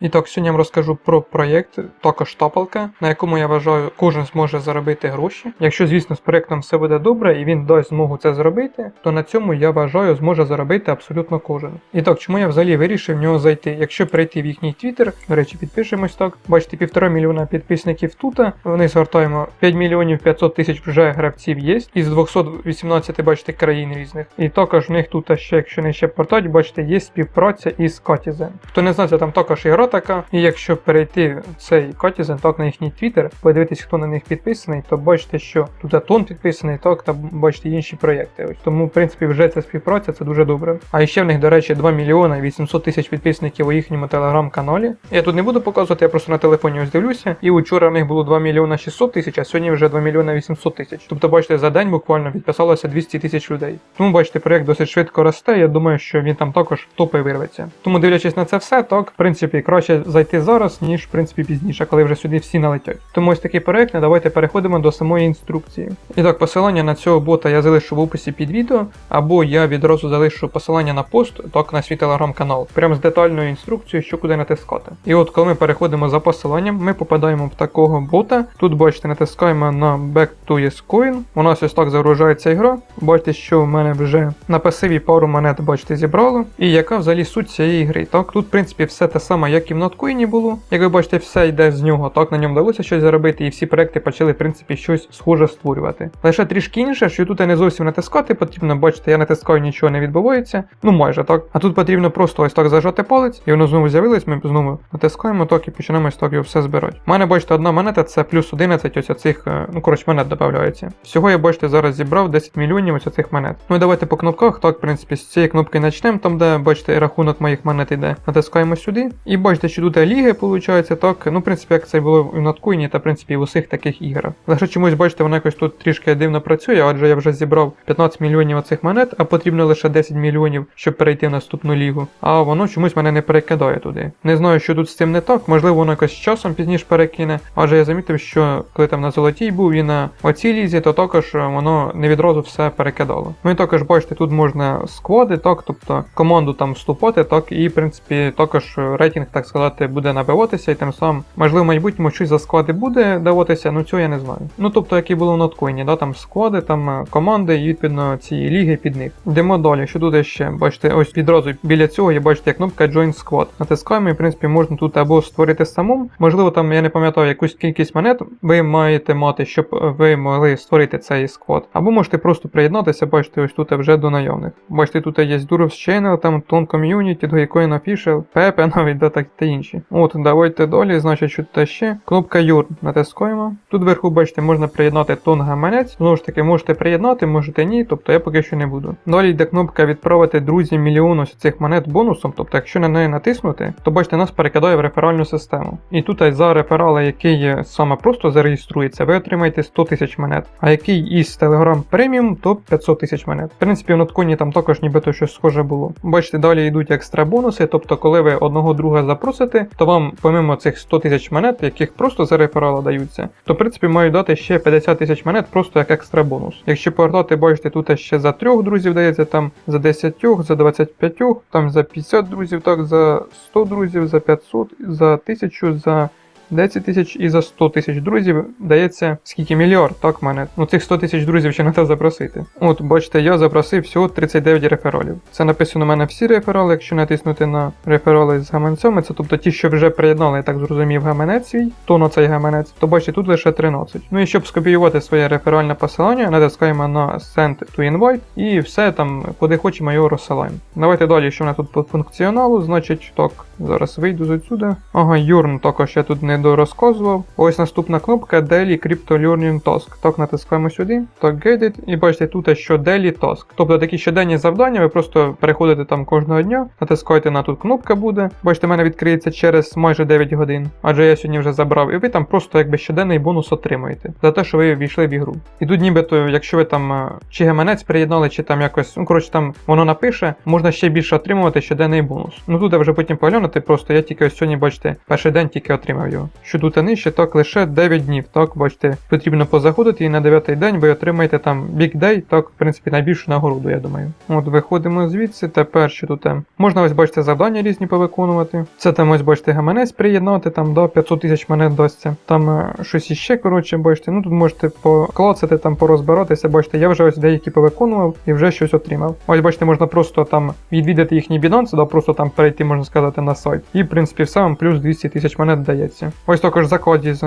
І так, сьогодні я вам розкажу про проєкт, також тапалка, на якому я вважаю, кожен зможе заробити гроші. Якщо, звісно, з проєктом все буде добре і він дасть змогу це зробити, то на цьому я вважаю зможе заробити абсолютно кожен. І так, чому я взагалі вирішив в нього зайти? Якщо перейти в їхній твіттер, до речі, підпишемось так. Бачите, півтора мільйона підписників тут. Вони згортаємо 5 мільйонів 500 тисяч вже гравців є. Із 218, бачите, країн різних. І також в них тут ще, якщо не ще портать, бачите, є співпраця із Катізен. Хто не знає, там також ігра така. І якщо перейти в цей Катізен, так на їхній твіттер, подивитись, хто на них підписаний, то бачите, що тут Атон підписаний, так та бачите інші проєкти. Ось тому, в принципі, вже ця співпраця це дуже добре. А ще в них, до речі, 2 мільйони 800 тисяч підписників у їхньому телеграм-каналі. Я тут не буду показувати, я просто на телефоні ось дивлюся. І вчора в них було 2 мільйона 600 тисяч, а сьогодні вже 2 мільйона 800 тисяч. Тобто, бачите, за день буквально підписалося 200 тисяч людей. Тому бачите, проєкт досить швидко росте. Я думаю, що він там також топи вирветься. Тому, дивлячись на це все, так в принципі краще зайти зараз, ніж в принципі пізніше, коли вже сюди всі налетять. Тому ось такий проєкт. Давайте переходимо до самої інструкції. І так, посилання на цього бота я залишу в описі під відео, або я відразу залишу посилання на пост, так на свій телеграм-канал, прямо з детальною інструкцією, що куди натискати. І от коли ми переходимо за посиланням, ми попадаємо в такого бота. Тут бачите, натискаємо на Back to Yes Coin. У нас ось так загружається ігра. Бачите, що в мене вже на пасиві пару монет, бачите, зібрало. І яка взагалі суть цієї гри. Так, тут, в принципі, все те саме, як і в було. Як ви бачите, все йде з нього. Так, на ньому вдалося щось заробити, і всі проекти почали, в принципі, щось схоже створювати. Лише трішки інше, що тут не зовсім натискати потрібно, бачите, я натискаю, нічого не відбувається. Ну майже так. А тут потрібно просто ось так зажати палець, і воно знову з'явилось, ми знову натискаємо так і починаємо ось так його все збирати. У мене, бачите, одна монета це плюс 11 ось оцих, е, ну коротше, монет додається. Всього я бачите, зараз зібрав 10 мільйонів ось оцих монет. Ну і давайте по кнопках, так, в принципі, з цієї кнопки почнемо, там, де бачите, рахунок моїх монет йде. Натискаємо сюди. І бачите, що тут ліги, виходить, так. Ну, в принципі, як це було в Ноткоїні та в принципі в усіх таких іграх. Лише чомусь, бачите, воно якось тут трішки дивно працює, адже я вже зібрав 15 мільйонів оцих монет, а потрібно лише 10 мільйонів, щоб перейти в наступну лігу. А воно чомусь мене не перекидає туди. Не знаю, що тут з цим не так, можливо, воно якось з часом пізніше перекине, адже я замітив, що коли там на золотій був і на оцій лізі, то також воно не відразу все перекидало. Ну і також бачите, тут можна сквади, так, тобто команду там вступати, так, і в принципі також рейтинг, так сказати, буде набиватися, і тим самим, можливо, в майбутньому щось за склади буде даватися, ну цього я не знаю. Ну тобто, як і було в ноткоїні, да, там склади, там е, команди і відповідно ці ліги під них. Йдемо далі. Що тут ще? Бачите, ось відразу біля цього є бачите, кнопка Join Squad. Натискаємо, і в принципі можна тут або створити самому. Можливо, там я не пам'ятаю якусь кількість монет ви маєте мати, щоб ви могли створити цей склад. Або можете просто приєднатися, бачите, ось тут вже до наявних. Бачите, тут є Duros Channel, там Tone Community, Dogecoin Official, Pepe навіть да, так та інші. От, давайте далі, значить, що тут ще. Кнопка Your натискаємо. Тут вверху, бачите, можна приєднати тон гаманець. Знову ж таки, можете приєднати, можете ні, тобто я поки що не буду. Далі йде кнопка відправити друзям мільйон ось цих монет бонусом. Тобто, якщо на неї натиснути, то бачите, нас перекидає в реферальну систему. І тут за реферали, який саме просто зареєструється, ви отримаєте 100 тисяч монет. А який із Telegram Premium, то 500 тисяч монет. В принципі, в нотконі там також нібито щось схоже було. Бачите, далі йдуть екстра бонуси, тобто, коли ви одного друга запросите, то вам, помимо цих 100 тисяч монет, яких просто за реферала даються, то в принципі мають дати ще 50 тисяч монет просто як екстра бонус. Якщо повертати, бачите, тут ще за трьох друзів дається, там за 10, за 25, там за 50 друзів, так, за 100 друзів, за 500, за 1000, за 10 тисяч і за 100 тисяч друзів дається скільки мільярд, так мене. Ну цих 100 тисяч друзів ще не треба запросити. От, бачите, я запросив всього 39 рефералів. Це написано у мене всі реферали, якщо натиснути на реферали з гаманцями, це тобто ті, що вже приєднали, я так зрозумів, гаманець свій, то на цей гаманець, то бачите, тут лише 13. Ну і щоб скопіювати своє реферальне посилання, натискаємо на Send to Invite і все там, куди хочемо його розсилаємо. Давайте далі, що в мене тут по функціоналу, значить, так, зараз вийду з отсюди. Ага, Юрн також я тут не дорозказував. Ось наступна кнопка Daily Crypto Learning Task. Так, натискаємо сюди, так Get і бачите, тут що Daily Task. Тобто такі щоденні завдання, ви просто переходите там кожного дня, натискаєте на тут кнопка буде. Бачите, мене відкриється через майже 9 годин, адже я сьогодні вже забрав, і ви там просто якби щоденний бонус отримаєте за те, що ви війшли в ігру. І тут нібито, якщо ви там е, чи гаманець приєднали, чи там якось, ну коротше там воно напише, можна ще більше отримувати щоденний бонус. Ну тут я вже потім поглянути, просто я тільки ось сьогодні, бачите, перший день тільки отримав його. Що тут нижче, так лише 9 днів. Так, бачите, потрібно позаходити і на 9 день ви отримаєте там Big Day, так, в принципі, найбільшу нагороду, я думаю. От виходимо звідси. Тепер що тут? е, Можна ось бачите завдання різні повиконувати. Це там ось бачите гаманець приєднати, там до 500 тисяч монет дасться. Там е, щось іще, коротше, бачите. Ну тут можете поклацати, там порозбиратися. Бачите, я вже ось деякі повиконував і вже щось отримав. Ось бачите, можна просто там відвідати їхній Binance, да, просто там перейти, можна сказати, на сайт. І в принципі все вам плюс 200 тисяч монет дається. Ось також за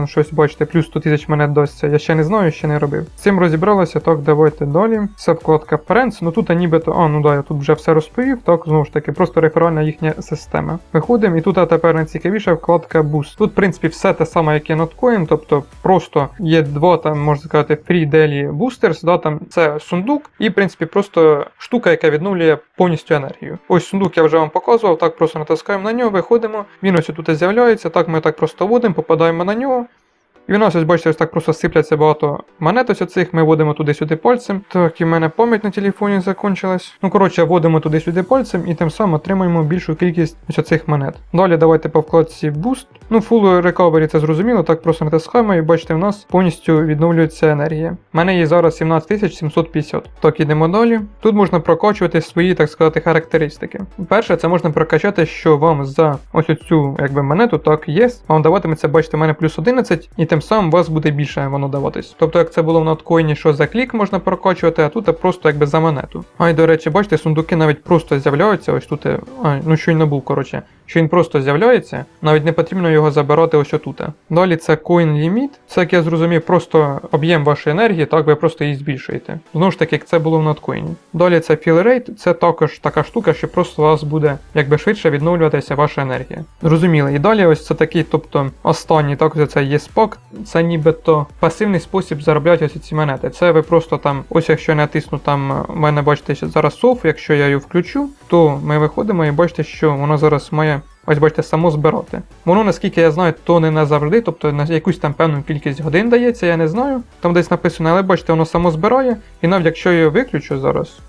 щось бачите, плюс 100 тисяч монет дасться. Я ще не знаю, ще не робив. З цим розібралися, так, давайте далі. Вкладка Friends, ну тут нібито, а ну да, я тут вже все розповів, так, знову ж таки, просто реферальна їхня система. Виходимо, і тут а тепер найцікавіша вкладка Boost. Тут, в принципі, все те саме, як і Notcoin, тобто просто є два там, можна сказати, free daily boosters, да, там це сундук, і в принципі просто штука, яка відновлює повністю енергію. Ось сундук я вже вам показував, так просто натискаємо на нього, виходимо. Він ось тут з'являється, так ми так просто вводимо, попадаємо на нього. І в нас, ось бачите, ось так просто сипляться багато монет ось оцих, ми водимо туди-сюди пальцем. Так, і в мене пам'ять на телефоні закончилась. Ну, коротше, водимо туди-сюди пальцем і тим самим отримаємо більшу кількість ось оцих монет. Далі давайте по вкладці Boost. Ну, Full Recovery це зрозуміло, так просто натискаємо і бачите, в нас повністю відновлюється енергія. У мене є зараз 17750. Так, ідемо далі. Тут можна прокачувати свої, так сказати, характеристики. Перше, це можна прокачати, що вам за ось оцю якби монету, так, є, вам даватиметься, бачите, в мене плюс 11, і тим самим у вас буде більше воно даватись. Тобто, як це було в ноткоїні, що за клік можна прокачувати, а тут просто якби за монету. А й до речі, бачите, сундуки навіть просто з'являються. Ось тут. А, ну що й не був, коротше. Що він просто з'являється, навіть не потрібно його забирати ось отут. Далі це Coin Limit. Це, як я зрозумів, просто об'єм вашої енергії, так ви просто її збільшуєте. Знову ж таки, як це було в ноткоїні. Далі це Fill Rate, це також така штука, що просто у вас буде якби швидше відновлюватися ваша енергія. Зрозуміло. І далі ось це такий, тобто останній, так ось це є спок, це нібито пасивний спосіб заробляти ось ці монети. Це ви просто там, ось якщо я натисну там, в мене бачите зараз SOF, якщо я її включу, то ми виходимо і бачите, що воно зараз має. Ось бачите, само збирати. Воно, наскільки я знаю, то не назавжди, тобто на якусь там певну кількість годин дається, я не знаю. Там десь написано, але бачите, воно само збирає. І навіть якщо я його виключу зараз,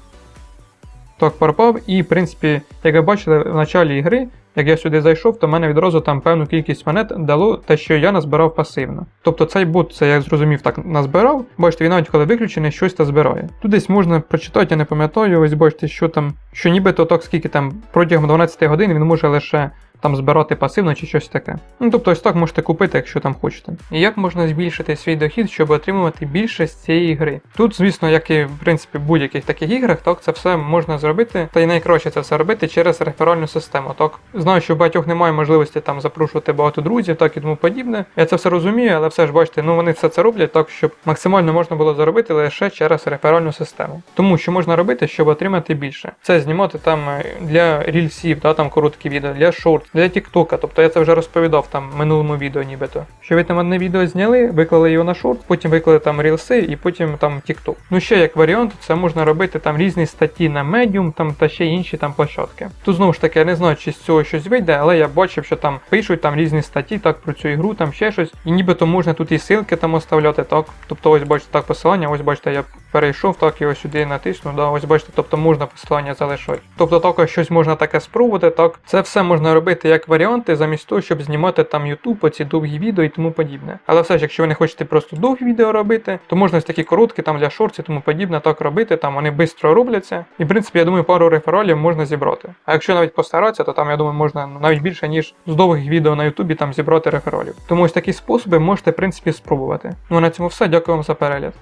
так пропав. І, в принципі, як ви бачили, в началі ігри, як я сюди зайшов, то мене відразу там певну кількість монет дало те, що я назбирав пасивно. Тобто цей бот, це я зрозумів, так назбирав. Бачите, він навіть коли виключений, щось та збирає. Тут десь можна прочитати, я не пам'ятаю, ось бачите, що там, що нібито так скільки там протягом 12 годин він може лише там збирати пасивно чи щось таке. Ну тобто ось так можете купити, якщо там хочете. І як можна збільшити свій дохід, щоб отримувати більше з цієї гри? Тут, звісно, як і в принципі в будь-яких таких іграх, так це все можна зробити, та й найкраще це все робити через реферальну систему. Так знаю, що в багатьох немає можливості там запрошувати багато друзів, так і тому подібне. Я це все розумію, але все ж бачите, ну вони все це роблять так, щоб максимально можна було заробити лише через реферальну систему. Тому що можна робити, щоб отримати більше. Це знімати там е, для рільсів, да, там короткі відео, для шорт, для Тіктока. Тобто я це вже розповідав там в минулому відео, нібито. Що ви там одне відео зняли, виклали його на шорт, потім виклали там рілси і потім там Тікток. Ну ще як варіант, це можна робити там різні статті на Medium там та ще інші там площадки. Тут знову ж таки я не знаю, чи з цього щось вийде, але я бачив, що там пишуть там різні статті, так про цю ігру, там ще щось. І нібито можна тут і ссылки там оставляти, так. Тобто ось бачите так посилання, ось бачите, я перейшов, так ось сюди натисну. Да, ось бачите, тобто можна посилання залишати. Тобто також щось можна таке спробувати, так. Це все можна робити як варіанти, замість того, щоб знімати там YouTube, оці довгі відео і тому подібне. Але все ж, якщо ви не хочете просто довгі відео робити, то можна ось такі короткі там для шортс і тому подібне так робити, там вони швидко робляться. І в принципі, я думаю, пару рефералів можна зібрати. А якщо навіть постаратися, то там я думаю, можна навіть більше, ніж з довгих відео на Ютубі там зібрати рефералів. Тому ось такі способи можете, в принципі, спробувати. Ну а на цьому все. Дякую вам за перегляд.